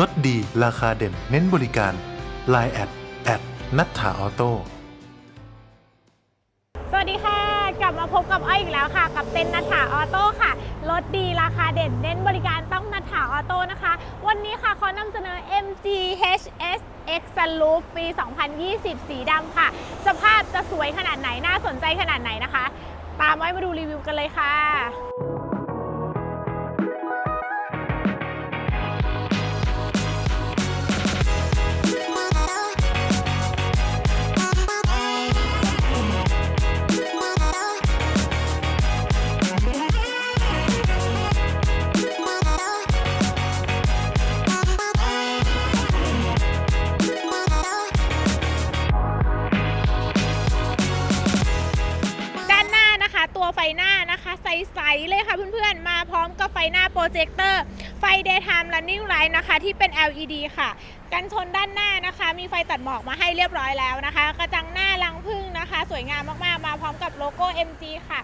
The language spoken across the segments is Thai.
ลดดีราคาเด่น เน้นบริการ Line แอดแอดนัทธาออโต้สวัสดีค่ะ กลับมาพบกับอ้อยอีกแล้วค่ะ กับเต็นนัทถาออโต้ค่ะรถดีราคาเด่นเน้นบริการต้องนัทถาออโต้นะคะ วันนี้ค่ะขอนำเสนอ MG HS X Sunroof ปี 2020 สีดำค่ะ สภาพจะสวยขนาดไหนน่าสนใจขนาดไหนนะคะ ตามไว้มาดูรีวิวกันเลยค่ะ ใสๆเลยค่ะเพื่อนๆ มาพร้อมกับไฟหน้าโปรเจคเตอร์ ไฟ Daytime Running Light นะคะ ที่เป็น LED ค่ะ กันชนด้านหน้านะคะ มีไฟตัดหมอกมาให้เรียบร้อยแล้วนะคะ กระจังหน้าลังพึ่งนะคะ สวยงามมากๆ มาพร้อมกับโลโก้ MG ค่ะ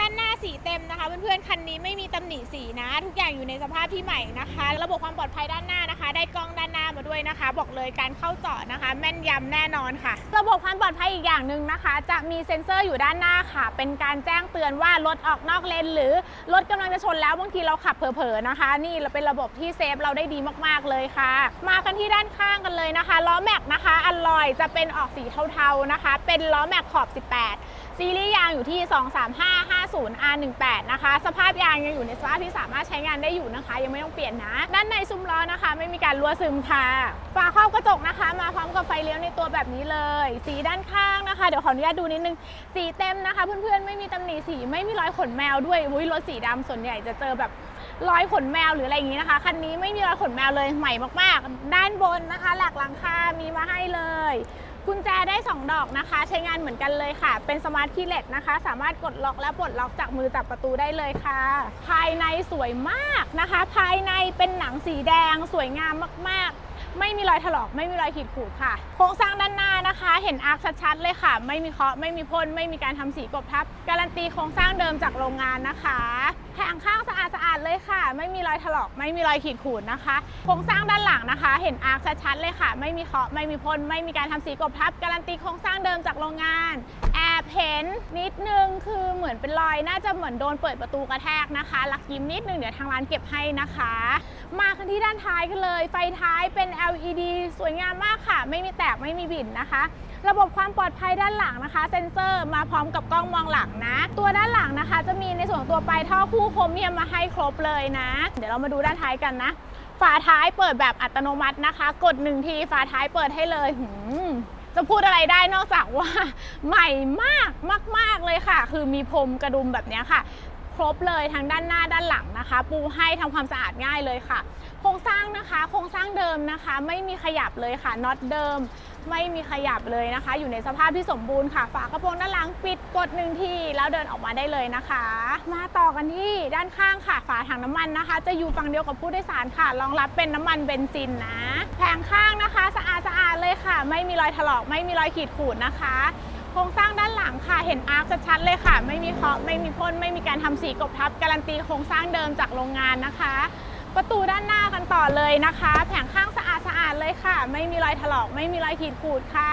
ด้านหน้าสีเต็มนะคะ เพื่อนๆ คันนี้ไม่มีตำหนิสีนะ ทุกอย่างอยู่ในสภาพที่ใหม่นะคะ ระบบความปลอดภัยด้านหน้านะคะ ได้กล้องด้านหน้ามาด้วยนะคะ บอกเลยการเข้าจอดนะคะ แม่นยำแน่นอนค่ะ ระบบความปลอดภัยอีกอย่างหนึ่งนะคะ จะมีเซ็นเซอร์อยู่ด้านหน้าค่ะ เป็นการแจ้งเตือนว่ารถออกนอกเลนหรือรถกำลังจะชนแล้วบางทีเราขับเผลอๆนะคะ นี่เราเป็นระบบที่เซฟเราได้ดีมากๆเลยค่ะ มากันที่ด้านข้างกันเลยนะคะล้อแม็กนะคะอัลลอยจะเป็นออกสีเทาๆนะคะ เป็นล้อแม็กขอบ 18ซีรีส์ยางอยู่ที่ 23550 R18 นะคะ สภาพยางยังอยู่ในสภาพที่สามารถใช้งานได้อยู่นะคะ ยังไม่ต้องเปลี่ยนนะ ด้านในซุ้มล้อนะคะ ไม่มีการรั่วซึมค่ะ ฝาครอบกระจกนะคะ มาพร้อมกับไฟเลี้ยวในตัวแบบนี้เลย สีด้านข้างนะคะ เดี๋ยวขออนุญาตดูนิดนึง สีเต็มนะคะ เพื่อนๆ ไม่มีตำหนิสี ไม่มีรอยขนแมวด้วยอุ้ยรถสีดำส่วนใหญ่จะเจอแบบรอยขนแมวหรืออะไรอย่างนี้นะคะ คันนี้ไม่มีรอยขนแมวเลยใหม่มากๆ ด้านบนนะคะ หลักหลังคา มีมาให้เลย กุญแจได้ 2 ดอกนะคะ ใช้งานเหมือนกันเลยค่ะ เป็นสมาร์ทคีย์เลสนะคะ สามารถกดล็อกและปลดล็อกจากมือจับประตูได้เลยค่ะ ภายในสวยมากนะคะ ภายในเป็นหนังสีแดงสวยงามมากๆ ไม่มีรอยถลอก ไม่มีรอยขีดข่ค่ะ โครงสร้างด้านหน้านะคะ เห็นอาร์คชัดๆเลยค่ะ ไม่มีเคาะไม่มีพ่นไม่มีการทำสีกบทับ การันตีโครงสร้างเดิมจากโรงงานนะคะแผงข้างสะอาดๆเลยค่ะ ไม่มีรอยถลอก ไม่มีรอยขีดข่วนะคะ โครงสร้างด้านหลังนะคะ เห็นอาร์คชัดๆเลยค่ะ ไม่มีเคาะไม่มีพ่นไม่มีการทำสีกบทับ การันตีโครงสร้างเดิมจากโรงงาน เห็นนิดนึงคือเหมือนเป็นรอยน่าจะเหมือนโดนเปิดประตูกระแทกนะคะ ลักยิ้มนิดนึงเดี๋ยวทางร้านเก็บให้นะคะ มากันที่ด้านท้ายกันเลย ไฟท้ายเป็น LED สวยงามมากค่ะ ไม่มีแตกไม่มีบิ่นนะคะระบบความปลอดภัยด้านหลังนะคะ เซ็นเซอร์มาพร้อมกับกล้องมองหลังนะ ตัวด้านหลังนะคะ จะมีในส่วนตัวปลายท่อคู่โครเมียมมาให้ครบเลยนะ เดี๋ยวเรามาดูด้านท้ายกันนะ ฝาท้ายเปิดแบบอัตโนมัตินะคะ กดหนึ่งทีฝาท้ายเปิดให้เลยหืม จะพูดอะไรได้นอกจากว่าใหม่มากมาก ๆ เลยค่ะ คือมีพรมกระดุมแบบนี้ค่ะ ครบเลยทั้งด้านหน้าด้านหลังนะคะ ปูให้ทำความสะอาดง่ายเลยค่ะ โครงสร้างนะคะ โครงสร้างเดิมนะคะ ไม่มีขยับเลยค่ะน็อตเดิม ไม่มีขยับเลยนะคะ อยู่ในสภาพที่สมบูรณ์ค่ะ ฝากระโปรงด้านหลังปิดกดหนึ่งทีแล้วเดินออกมาได้เลยนะคะ มาต่อกันที่ด้านข้างค่ะ ฝาถังน้ำมันนะคะ จะอยู่ฝั่งเดียวกับผู้โดยสารค่ะ รองรับเป็นน้ำมันเบนซินนะ แผงข้างนะคะ สะอาดสะอาดเลยค่ะ ไม่มีรอยถลอก ไม่มีรอยขีดข่วนนะคะ โครงสร้างด้านหลังค่ะ เห็นอาร์คชัดๆเลยค่ะ ไม่มีเคาะไม่มีพ่น ไม่มีการทำสีกบทับ การันตีโครงสร้างเดิมจากโรงงานนะคะ ประตูด้านหน้ากันต่อเลยนะคะ แผงข้างสะอาดสะอาดเลยค่ะ ไม่มีรอยถลอก ไม่มีรอยขีดข่วนค่ะ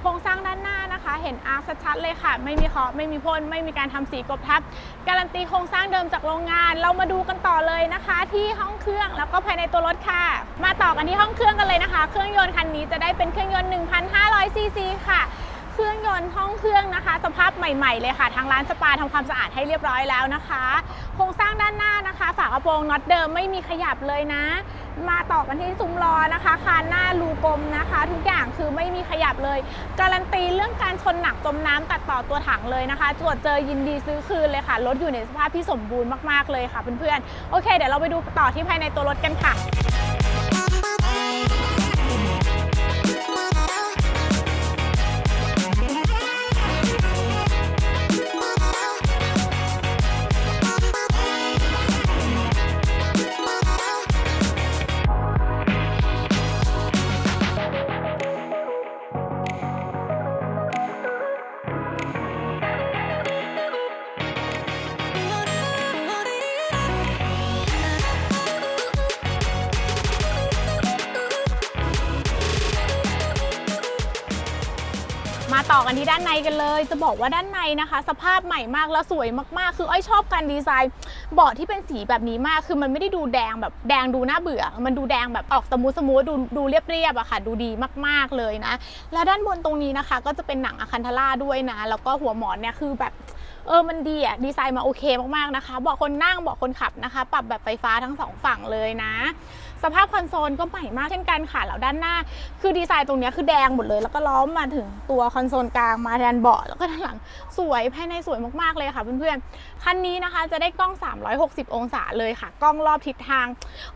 โครงสร้างด้านหน้านะคะ เห็นอาร์คชัดๆเลยค่ะ ไม่มีเคาะไม่มีพ่น ไม่มีการทำสีกบทับ การันตีโครงสร้างเดิมจากโรงงาน เรามาดูกันต่อเลยนะคะ ที่ห้องเครื่องแล้วก็ภายในตัวรถค่ะ มาต่อกันที่ห้องเครื่องกันเลยนะคะ เครื่องยนต์คันนี้จะได้เป็นเครื่องยนต์ 1,500ซีซีค่ะ เครื่องยนต์ห้องเครื่องนะคะ สภาพใหม่ๆเลยค่ะ ทางร้านสปาทำความสะอาดให้เรียบร้อยแล้วนะคะ โครงสร้างด้านหน้านะคะ ฝากระโปรงน็อตเดิมไม่มีขยับเลยนะ มาต่อกันที่ซุ้มล้อนะคะ คานหน้ารูกลมนะคะ ทุกอย่างคือไม่มีขยับเลย การันตีเรื่องการชนหนักจมน้ำตัดต่อตัวถังเลยนะคะตรวจเจอยินดีซื้อคืนเลยค่ะรถอยู่ในสภาพที่สมบูรณ์มากๆเลยค่ะเพื่อนๆโอเค เดี๋ยวเราไปดูต่อที่ภายในตัวรถกันค่ะ「 กันที่ด้านในกันเลย จะบอกว่าด้านในนะคะ สภาพใหม่มากแล้วสวยมากๆ คืออ้อยชอบการดีไซน์เบาะที่เป็นสีแบบนี้มาก คือมันไม่ได้ดูแดงแบบแดงดูน่าเบื่อ มันดูแดงแบบออกสมูทสมูทดูดูเรียบๆอะค่ะ ดูดีมากๆเลยนะ แล้วด้านบนตรงนี้นะคะ ก็จะเป็นหนังอะคันทาร่าด้วยนะ แล้วก็หัวหมอนเนี่ยคือแบบเออ มันดีอะดีไซน์มาโอเคมากๆนะคะเบาะคนนั่งเบาะคนขับนะคะ ปรับแบบไฟฟ้าทั้งสองฝั่งเลยนะ สภาพคอนโซลก็ใหม่มากเช่นกันค่ะแล้วด้านหน้า คือดีไซน์ตรงนี้คือแดงหมดเลย แล้วก็ล้อมมาถึงตัวคอนโซลกลางมาแทนเบาะแล้วก็ด้านหลังสวยภายในสวยมากๆเลยค่ะเพื่อนๆคันนี้นะคะจะได้กล้อง 360 องศาเลยค่ะ กล้องรอบทิศทาง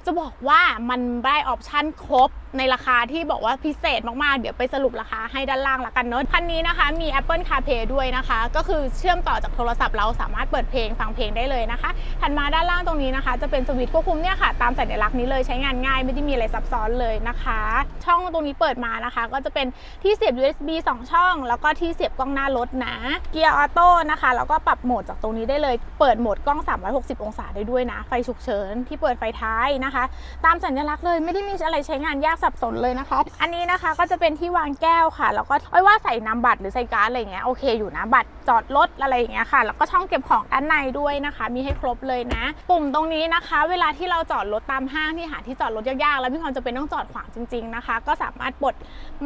จะบอกว่ามันได้ออปชั่นครบ ในราคาที่บอกว่าพิเศษมากๆ เดี๋ยวไปสรุปราคาให้ด้านล่างละกันเนอะคันนี้นะคะมี Apple CarPlay ด้วยนะคะ ก็คือเชื่อมต่อจากโทรศัพท์เราสามารถเปิดเพลงฟังเพลงได้เลยนะคะถัดมาด้านล่างตรงนี้นะคะ จะเป็นสวิตช์ควบคุมเนี่ยค่ะตามสัญลักษณ์นี้เลยใช้งานง่ายไม่ได้มีอะไรซับซ้อนเลยนะคะ ช่องตรงนี้เปิดมานะคะ ก็จะเป็นที่เสียบ USB 2 ช่อง แล้วก็ที่เสียบกล้องหน้ารถนะเกียร์ออโต้นะคะแล้วก็ปรับโหมดจากตรงนี้ได้เลย เปิดโหมดกล้อง 360 องศาได้ด้วยนะ ไฟฉุกเฉินที่เปิดไฟท้ายนะคะ ตามสัญลักษณ์เลยไม่ได้มีอะไรใช้งานยากสับสนเลยนะคะ อันนี้นะคะก็จะเป็นที่วางแก้วค่ะ แล้วก็อ้อยว่าใส่นำบัตรหรือใส่การ์ดอะไรอย่างเงี้ยโอเคอยู่นะบัตรจอดรถอะไรอย่างเงี้ยค่ะ แล้วก็ช่องเก็บของด้านในด้วยนะคะ มีให้ครบเลยนะ ปุ่มตรงนี้นะคะ เวลาที่เราจอดรถตามห้างที่หาที่จอดรถยากๆ แล้วมีความจำเป็นต้องจอดขวางจริง ๆนะคะ ก็สามารถปลด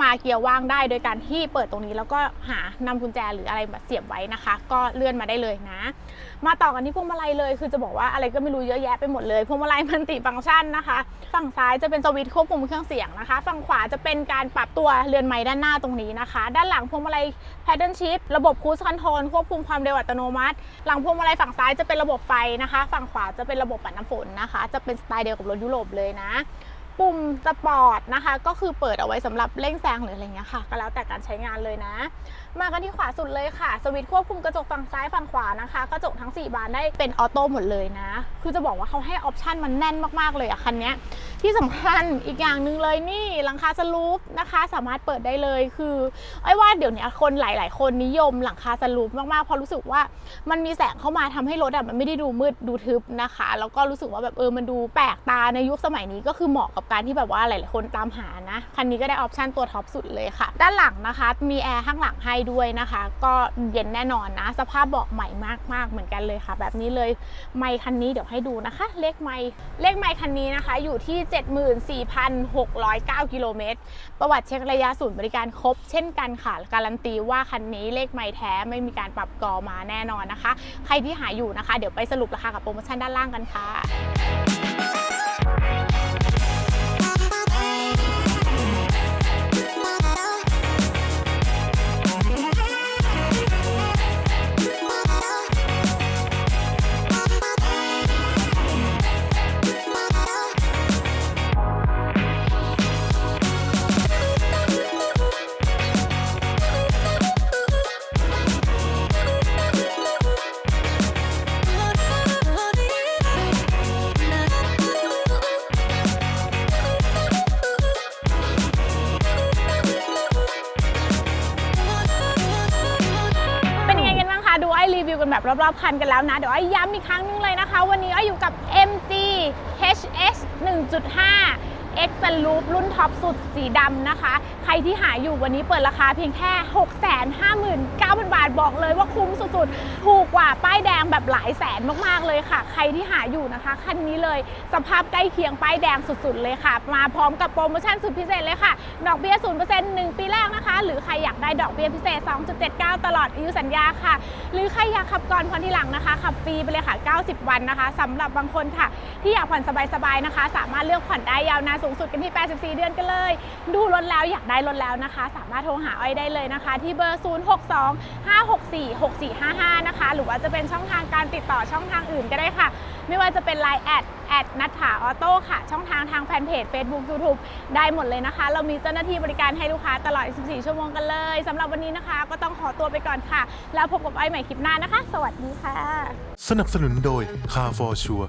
มาเกียร์ว่างได้ โดยการที่เปิดตรงนี้แล้วก็หานำกุญแจหรืออะไรมาเสียบไว้นะคะ ก็เลื่อนมาได้เลยนะ มาต่อกันที่พวงมาลัยเลย คือจะบอกว่าอะไรก็ไม่รู้เยอะแยะไปหมดเลยพวงมาลัยมันติฟังก์ชันนะคะ ฝั่งซ้ายจะเป็นสวิตช์ควบคุมเครื่องเสียงนะคะ ฝั่งขวาจะเป็นการปรับตัวเรือนไม้ด้านหน้าตรงนี้นะคะ ด้านหลังพวงมาลัย paddle shift ระบบ cruise control ควบคุมความเร็วอัตโนมัติ หลังพวงมาลัยฝั่งซ้ายจะเป็นระบบไฟนะคะ ฝั่งขวาจะเป็นระบบปัดน้ำฝนนะคะ จะเป็นสไตล์เดียวกับรถยุโรปเลยนะ ปุ่มสปอร์ตนะคะ ก็คือเปิดเอาไว้สำหรับเร่งแซงหรืออะไรเงี้ยค่ะ ก็แล้วแต่การใช้งานเลยนะ มากันที่ขวาสุดเลยค่ะ สวิตช์ควบคุมกระจกฝั่งซ้ายฝั่งขวานะคะ กระจกทั้ง 4 บานได้เป็นออโต้หมดเลยนะ คือจะบอกว่าเขาให้ออปชันมันแน่นมากๆเลยอะคันนี้ที่สำคัญอีกอย่างหนึ่งเลยนี่หลังคาสลูปนะคะ สามารถเปิดได้เลยคือไอ้ว่าเดี๋ยวนี้คนหลาย ๆ คนนิยมหลังคาสลูปมากๆเพราะรู้สึกว่ามันมีแสงเข้ามาทำให้รถอะมันไม่ได้ดูมืดดูทึบนะคะ แล้วก็รู้สึกว่าแบบเออมันดูแปลกตาในยุคสมัยนี้ก็คือเหมาะกับการที่แบบว่าหลายๆคนตามหานะ คันนี้ก็ได้ออปชันตัวท็อปสุดเลยค่ะ ด้านหลังนะคะมีแอร์ข้างหลังให้ด้วยนะคะ ก็เย็นแน่นอนนะ สภาพเบาะใหม่มากๆเหมือนกันเลยค่ะ แบบนี้เลยไมค์คันนี้เดี๋ยวให้ดูนะคะ เลขไมค์เลขไมค์คันนี้นะคะอยู่ที่ 74,609กิโลเมตรประวัติเช็คระยะศูนย์บริการครบ เช่นกันค่ะ การันตีว่าคันนี้เลขไมค์แท้ไม่มีการปรับกอมาแน่นอนนะคะ ใครที่หาอยู่นะคะ เดี๋ยวไปสรุปราคากับโปรโมชั่นด้านล่างกันค่ะ กันบ้างคะดูไอ้รีวิวกันแบบรอบๆคันกันแล้วนะ เดี๋ยวไอ้ย้ำอีกครั้งหนึงเลยนะคะ วันนี้ไอ้อยู่กับ MG HS 1.5 X Loop รุ่นท็อปสุดสีดำนะคะ ใครที่หาอยู่วันนี้เปิดราคาเพียงแค่ 659,000 บาทบอกเลยว่าคุ้มสุดๆ ถูกกว่าป้ายแดงแบบหลายแสนมากๆเลยค่ะ ใครที่หาอยู่นะคะ คันนี้เลยสภาพใกล้เคียงป้ายแดงสุดๆเลยค่ะ มาพร้อมกับโปรโมชั่นสุดพิเศษเลยค่ะ ดอกเบี้ย 0% 1 ปีแรกนะคะ หรือใครอยากได้ดอกเบี้ยพิเศษ 2.79 ตลอดอายุสัญญาค่ะ หรือใครอยากขับก่อนผ่อนที่หลังนะคะ ขับฟรีไปเลยค่ะ 90 วันนะคะสำหรับบางคนค่ะ ที่อยากผ่อนสบายๆนะคะ สามารถเลือกผ่อนได้ยาวนานสูงสุดกันที่ 84 เดือนกันเลย ดูรถแล้วอยากได้รถแล้วนะคะ สามารถโทรหาอ้อยได้เลยนะคะ ที่เบอร์ 062 564 6455 นะคะ หรือว่าจะเป็นช่องทางการติดต่อช่องทางอื่นก็ได้ค่ะ ไม่ว่าจะเป็น Line แอดแอดนัทถาออโต้ค่ะ ช่องทางทางแฟนเพจ Facebook YouTube ได้หมดเลยนะคะ เรามีเจ้าหน้าที่บริการให้ลูกค้าตลอด24ชั่วโมงกันเลยสำหรับวันนี้นะคะ ก็ต้องขอตัวไปก่อนค่ะ แล้วพบกับไอ้ใหม่คลิปหน้านะคะ สวัสดีค่ะ สนับสนุนโดย Car for Sure